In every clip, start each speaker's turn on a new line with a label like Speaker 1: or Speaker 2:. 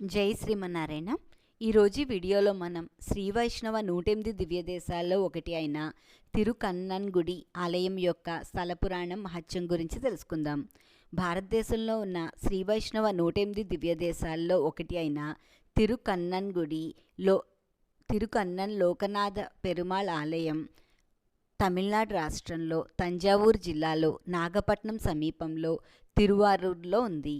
Speaker 1: జై శ్రీమన్నారాయణ. ఈరోజు వీడియోలో మనం శ్రీ వైష్ణవ నూటెనిమిది దివ్యదేశాల్లో ఒకటి అయిన తిరుకన్నన్ గుడి ఆలయం యొక్క స్థల పురాణం మహత్యం గురించి తెలుసుకుందాం. భారతదేశంలో ఉన్న శ్రీ వైష్ణవ నూటెనిమిది దివ్యదేశాల్లో ఒకటి అయిన తిరుకన్నన్ గుడి లో తిరుకన్నన్ లోకనాథ పెరుమాళ్ ఆలయం తమిళనాడు రాష్ట్రంలో తంజావూరు జిల్లాలో నాగపట్నం సమీపంలో తిరువారూర్లో ఉంది.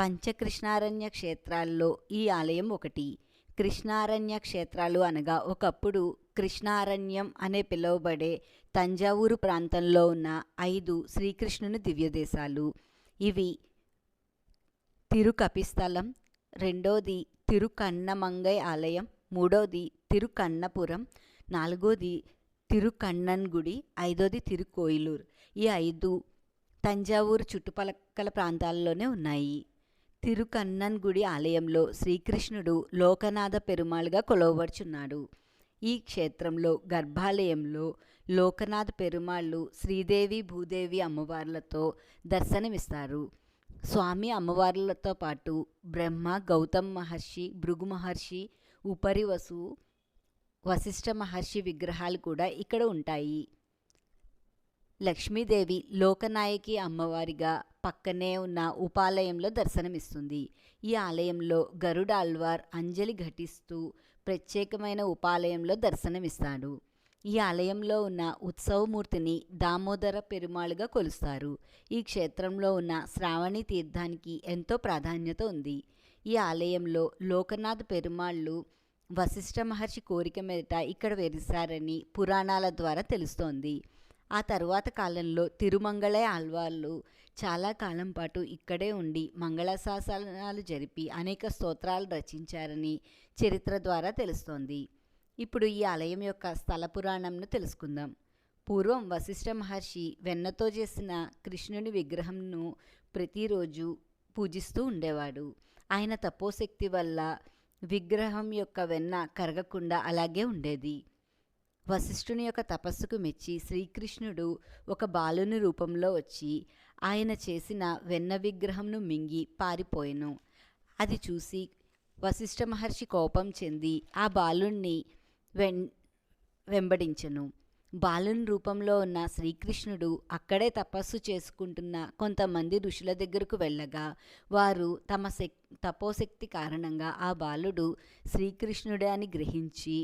Speaker 1: పంచకృష్ణారణ్య క్షేత్రాల్లో ఈ ఆలయం ఒకటి. కృష్ణారణ్య క్షేత్రాలు అనగా ఒకప్పుడు కృష్ణారణ్యం అనే పిలువబడే తంజావూరు ప్రాంతంలో ఉన్న ఐదు శ్రీకృష్ణుని దివ్యదేశాలు. ఇవి తిరుకపిస్థలం రెండోది తిరుకన్నమంగై ఆలయం మూడోది తిరుకన్నపురం నాలుగోది తిరుకన్నన్ గుడి ఐదోది తిరుకోయిలూరు. ఈ ఐదు తంజావూరు చుట్టుపక్కల ప్రాంతాల్లోనే ఉన్నాయి. తిరుకన్నన్ గుడి ఆలయంలో శ్రీకృష్ణుడు లోకనాథ పెరుమాళ్గా కొలవబడుచున్నాడు. ఈ క్షేత్రంలో గర్భాలయంలో లోకనాథ పెరుమాళ్ళు శ్రీదేవి భూదేవి అమ్మవార్లతో దర్శనమిస్తారు. స్వామి అమ్మవార్లతో పాటు బ్రహ్మ గౌతమ్ మహర్షి భృగు మహర్షి ఉపరివసు వశిష్ఠ మహర్షి విగ్రహాలు కూడా ఇక్కడ ఉంటాయి. లక్ష్మీదేవి లోకనాయకి అమ్మవారిగా పక్కనే ఉన్న ఉపాలయంలో దర్శనమిస్తుంది. ఈ ఆలయంలో గరుడాల్వార్ అంజలి ఘటిస్తూ ప్రత్యేకమైన ఉపాలయంలో దర్శనమిస్తాడు. ఈ ఆలయంలో ఉన్న ఉత్సవమూర్తిని దామోదర పెరుమాళుగా కొలుస్తారు. ఈ క్షేత్రంలో ఉన్న శ్రావణి తీర్థానికి ఎంతో ప్రాధాన్యత ఉంది. ఈ ఆలయంలో లోకనాథ్ పెరుమాళ్ళు వశిష్ఠ మహర్షి కోరిక మీదట ఇక్కడ వెలిసారని పురాణాల ద్వారా తెలుస్తోంది. ఆ తరువాత కాలంలో తిరుమంగళ ఆళ్వార్లు చాలా కాలం పాటు ఇక్కడే ఉండి మంగళశాసనాలు జరిపి అనేక స్తోత్రాలు రచించారని చరిత్ర ద్వారా తెలుస్తోంది. ఇప్పుడు ఈ ఆలయం యొక్క స్థల పురాణంను తెలుసుకుందాం. పూర్వం వశిష్ఠ మహర్షి వెన్నతో చేసిన కృష్ణుని విగ్రహంను ప్రతిరోజు పూజిస్తూ ఉండేవాడు. ఆయన తపోశక్తి వల్ల విగ్రహం యొక్క వెన్న కరగకుండా అలాగే ఉండేది. వశిష్ఠుని యొక్క తపస్సుకు మెచ్చి శ్రీకృష్ణుడు ఒక బాలుని రూపంలో వచ్చి ఆయన చేసిన వెన్న విగ్రహంను మింగి పారిపోయెను. అది చూసి వశిష్ఠ మహర్షి కోపం చెంది ఆ బాలుణ్ణి వెం వెంబడించెను. బాలుని రూపంలో ఉన్న శ్రీకృష్ణుడు అక్కడే తపస్సు చేసుకుంటున్న కొంతమంది ఋషుల దగ్గరకు వెళ్ళగా వారు తమ శక్ తపోశక్తి కారణంగా ఆ బాలుడు శ్రీకృష్ణుడే అని గ్రహించి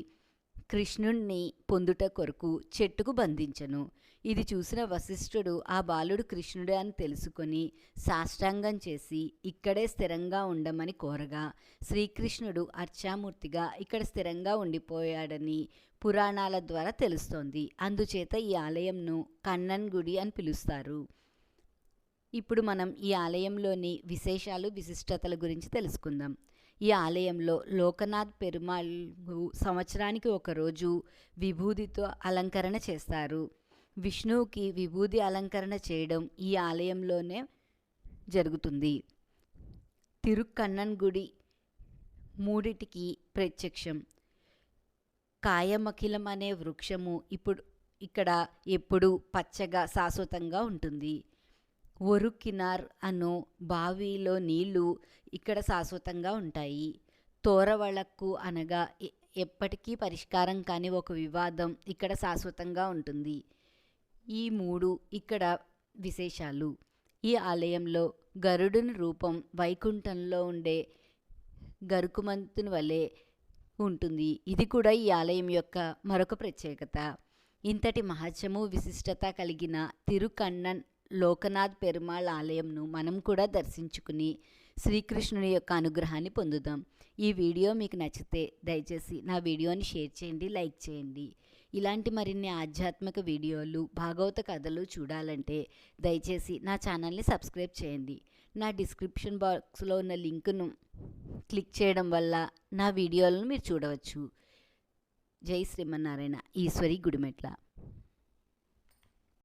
Speaker 1: కృష్ణుణ్ణి పొందుట కొరకు చెట్టుకు బంధించను. ఇది చూసిన వశిష్ఠుడు ఆ బాలుడు కృష్ణుడే అని తెలుసుకొని సాష్టాంగం చేసి ఇక్కడే స్థిరంగా ఉండమని కోరగా శ్రీకృష్ణుడు అర్చామూర్తిగా ఇక్కడ స్థిరంగా ఉండిపోయాడని పురాణాల ద్వారా తెలుస్తోంది. అందుచేత ఈ ఆలయంను కన్నన్ గుడి అని పిలుస్తారు. ఇప్పుడు మనం ఈ ఆలయంలోని విశేషాలు విశిష్టతల గురించి తెలుసుకుందాం. ఈ ఆలయంలో లోకనాథ్ పెరుమాళ్ సంవత్సరానికి ఒకరోజు విభూదితో అలంకరణ చేస్తారు. విష్ణువుకి విభూది అలంకరణ చేయడం ఈ ఆలయంలోనే జరుగుతుంది. తిరుక్కన్నన్ గుడి మూడిటికి ప్రత్యక్షం. కాయమఖిలం అనే వృక్షము ఇప్పుడు ఇక్కడ ఎప్పుడూ పచ్చగా శాశ్వతంగా ఉంటుంది. ఒరుకినార్ అను బావిలో నీళ్ళు ఇక్కడ శాశ్వతంగా ఉంటాయి. తోరవళక్కు అనగా ఎప్పటికీ పరిష్కారం కాని ఒక వివాదం ఇక్కడ శాశ్వతంగా ఉంటుంది. ఈ మూడు ఇక్కడ విశేషాలు. ఈ ఆలయంలో గరుడుని రూపం వైకుంఠంలో ఉండే గరుకుమంతుని వలె ఉంటుంది. ఇది కూడా ఈ ఆలయం యొక్క మరొక ప్రత్యేకత. ఇంతటి మహత్యము విశిష్టత కలిగిన తిరుకన్నన్ లోకనాథ్ పెరుమాళ్ ఆలయంను మనం కూడా దర్శించుకుని శ్రీకృష్ణుని యొక్క అనుగ్రహాన్ని పొందుదాం. ఈ వీడియో మీకు నచ్చితే దయచేసి నా వీడియోని షేర్ చేయండి లైక్ చేయండి. ఇలాంటి మరిన్ని ఆధ్యాత్మిక వీడియోలు భాగవత కథలు చూడాలంటే దయచేసి నా ఛానల్ని సబ్స్క్రైబ్ చేయండి. నా డిస్క్రిప్షన్ బాక్స్లో ఉన్న లింకును క్లిక్ చేయడం వల్ల నా వీడియోలను మీరు చూడవచ్చు. జై శ్రీమన్నారాయణ. ఈశ్వరి గుడిమెట్ల.